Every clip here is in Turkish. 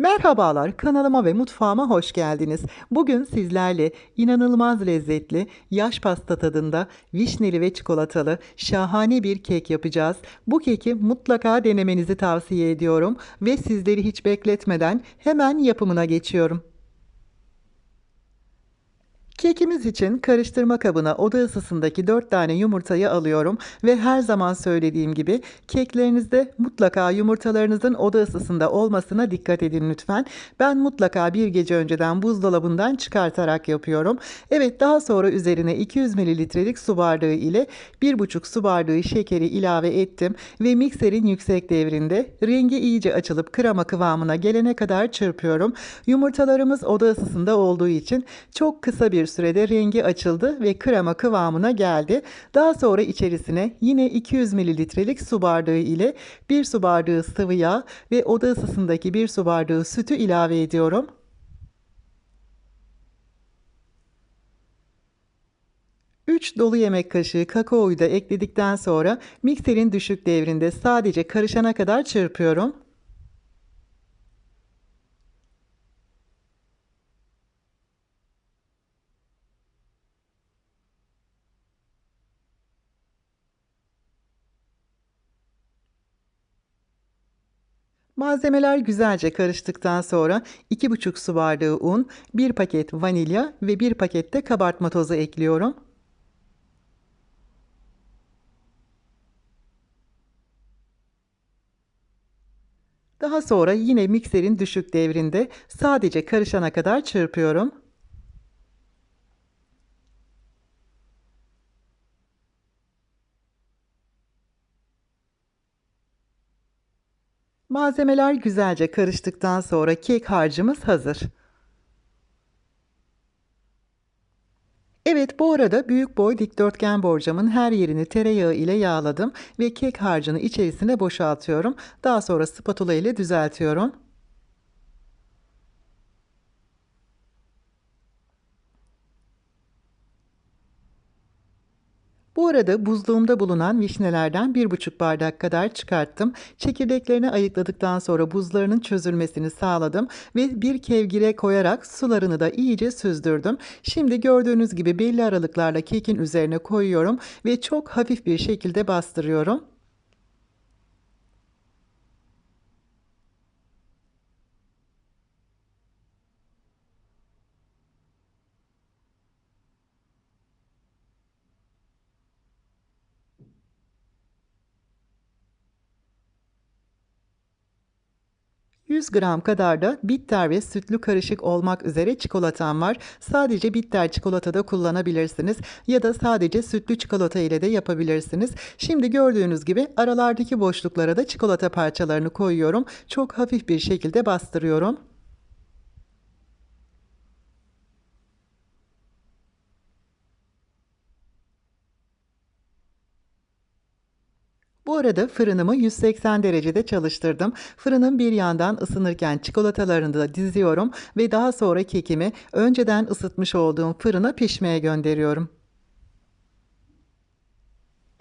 Merhabalar, kanalıma ve mutfağıma hoş geldiniz. Bugün sizlerle inanılmaz lezzetli, yaş pasta tadında, vişneli ve çikolatalı şahane bir kek yapacağız. Bu keki mutlaka denemenizi tavsiye ediyorum ve sizleri hiç bekletmeden hemen yapımına geçiyorum. Kekimiz için karıştırma kabına oda ısısındaki 4 tane yumurtayı alıyorum ve her zaman söylediğim gibi keklerinizde mutlaka yumurtalarınızın oda ısısında olmasına dikkat edin lütfen. Ben mutlaka bir gece önceden buzdolabından çıkartarak yapıyorum. Evet daha sonra üzerine 200 mililitrelik su bardağı ile 1,5 su bardağı şekeri ilave ettim ve mikserin yüksek devrinde rengi iyice açılıp krema kıvamına gelene kadar çırpıyorum. Yumurtalarımız oda ısısında olduğu için çok kısa bir sürede rengi açıldı ve krema kıvamına geldi. Daha sonra içerisine yine 200 mililitrelik su bardağı ile 1 su bardağı sıvı yağ ve oda ısısındaki 1 su bardağı sütü ilave ediyorum. Dolu yemek kaşığı kakaoyu da ekledikten sonra mikserin düşük devrinde sadece karışana kadar çırpıyorum. Malzemeler güzelce karıştıktan sonra 2,5 su bardağı un, 1 paket vanilya ve 1 paket de kabartma tozu ekliyorum. Daha sonra yine mikserin düşük devrinde sadece karışana kadar çırpıyorum. Malzemeler güzelce karıştıktan sonra kek harcımız hazır. Evet bu arada büyük boy dikdörtgen borcamın her yerini tereyağı ile yağladım ve kek harcını içerisine boşaltıyorum. Daha sonra spatula ile düzeltiyorum. Bu arada buzluğumda bulunan vişnelerden 1,5 bardak kadar çıkarttım. Çekirdeklerini ayıkladıktan sonra buzlarının çözülmesini sağladım ve bir kevgire koyarak sularını da iyice süzdürdüm. Şimdi gördüğünüz gibi belli aralıklarla kekin üzerine koyuyorum ve çok hafif bir şekilde bastırıyorum. ...100 gram kadar da bitter ve sütlü karışık olmak üzere çikolatam var. Sadece bitter çikolata da kullanabilirsiniz ya da sadece sütlü çikolata ile de yapabilirsiniz. Şimdi gördüğünüz gibi aralardaki boşluklara da çikolata parçalarını koyuyorum. Çok hafif bir şekilde bastırıyorum. Bu arada fırınımı 180 derecede çalıştırdım. Fırının bir yandan ısınırken çikolatalarını da diziyorum ve daha sonra kekimi önceden ısıtmış olduğum fırına pişmeye gönderiyorum.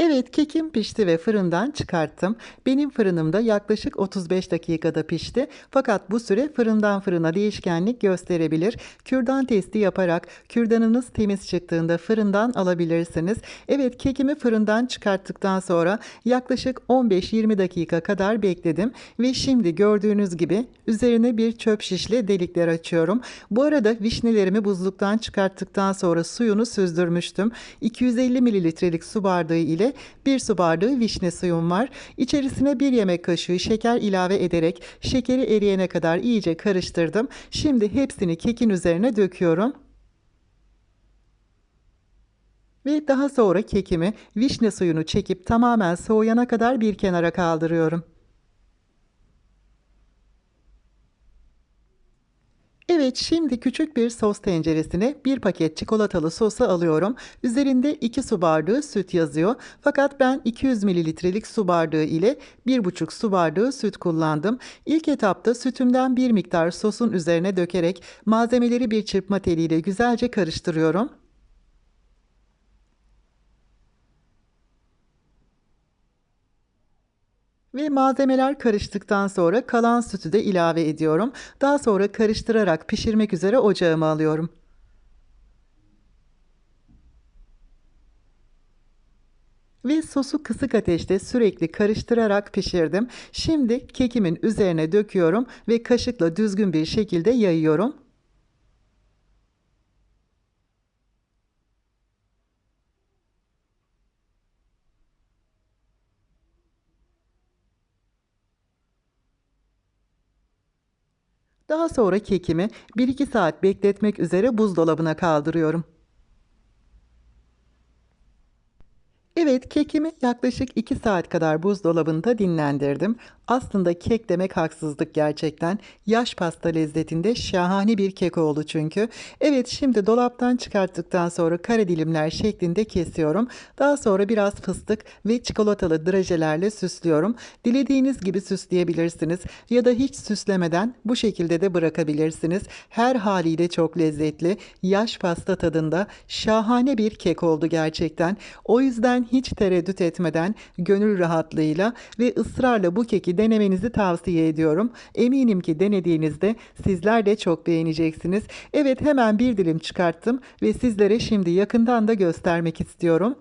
Evet kekim pişti ve fırından çıkarttım. Benim fırınımda yaklaşık 35 dakikada pişti. Fakat bu süre fırından fırına değişkenlik gösterebilir. Kürdan testi yaparak kürdanınız temiz çıktığında fırından alabilirsiniz. Evet kekimi fırından çıkarttıktan sonra yaklaşık 15-20 dakika kadar bekledim. Ve şimdi gördüğünüz gibi üzerine bir çöp şişle delikler açıyorum. Bu arada vişnelerimi buzluktan çıkarttıktan sonra suyunu süzdürmüştüm. 250 mililitrelik su bardağı ile 1 su bardağı vişne suyum var. İçerisine 1 yemek kaşığı şeker ilave ederek şekeri eriyene kadar iyice karıştırdım. Şimdi hepsini kekin üzerine döküyorum. Ve daha sonra kekimi vişne suyunu çekip tamamen soğuyana kadar bir kenara kaldırıyorum. Evet şimdi küçük bir sos tenceresine bir paket çikolatalı sosu alıyorum. Üzerinde 2 su bardağı süt yazıyor. Fakat ben 200 mililitrelik su bardağı ile 1,5 su bardağı süt kullandım. İlk etapta sütümden bir miktar sosun üzerine dökerek malzemeleri bir çırpma teliyle güzelce karıştırıyorum. Ve malzemeler karıştıktan sonra kalan sütü de ilave ediyorum. Daha sonra karıştırarak pişirmek üzere ocağıma alıyorum. Ve sosu kısık ateşte sürekli karıştırarak pişirdim. Şimdi kekimin üzerine döküyorum ve kaşıkla düzgün bir şekilde yayıyorum. Daha sonra kekimi 1-2 saat bekletmek üzere buzdolabına kaldırıyorum. Evet, kekimi yaklaşık 2 saat kadar buzdolabında dinlendirdim. Aslında kek demek haksızlık gerçekten. Yaş pasta lezzetinde şahane bir kek oldu çünkü. Evet, şimdi dolaptan çıkarttıktan sonra kare dilimler şeklinde kesiyorum. Daha sonra biraz fıstık ve çikolatalı drajelerle süslüyorum. Dilediğiniz gibi süsleyebilirsiniz ya da hiç süslemeden bu şekilde de bırakabilirsiniz. Her haliyle çok lezzetli, yaş pasta tadında şahane bir kek oldu gerçekten. O yüzden hiç tereddüt etmeden gönül rahatlığıyla ve ısrarla bu keki denemenizi tavsiye ediyorum. Eminim ki denediğinizde sizler de çok beğeneceksiniz. Evet hemen bir dilim çıkarttım ve sizlere şimdi yakından da göstermek istiyorum.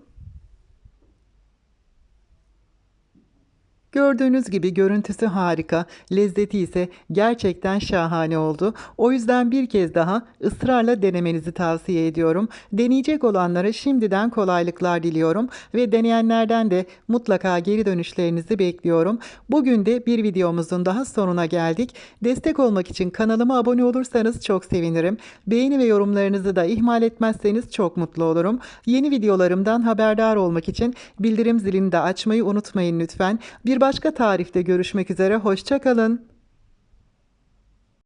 Gördüğünüz gibi görüntüsü harika, lezzeti ise gerçekten şahane oldu. O yüzden bir kez daha ısrarla denemenizi tavsiye ediyorum. Deneyecek olanlara şimdiden kolaylıklar diliyorum ve deneyenlerden de mutlaka geri dönüşlerinizi bekliyorum. Bugün de bir videomuzun daha sonuna geldik. Destek olmak için kanalıma abone olursanız çok sevinirim. Beğeni ve yorumlarınızı da ihmal etmezseniz çok mutlu olurum. Yeni videolarımdan haberdar olmak için bildirim zilini de açmayı unutmayın lütfen. Başka tarifte görüşmek üzere, hoşçakalın.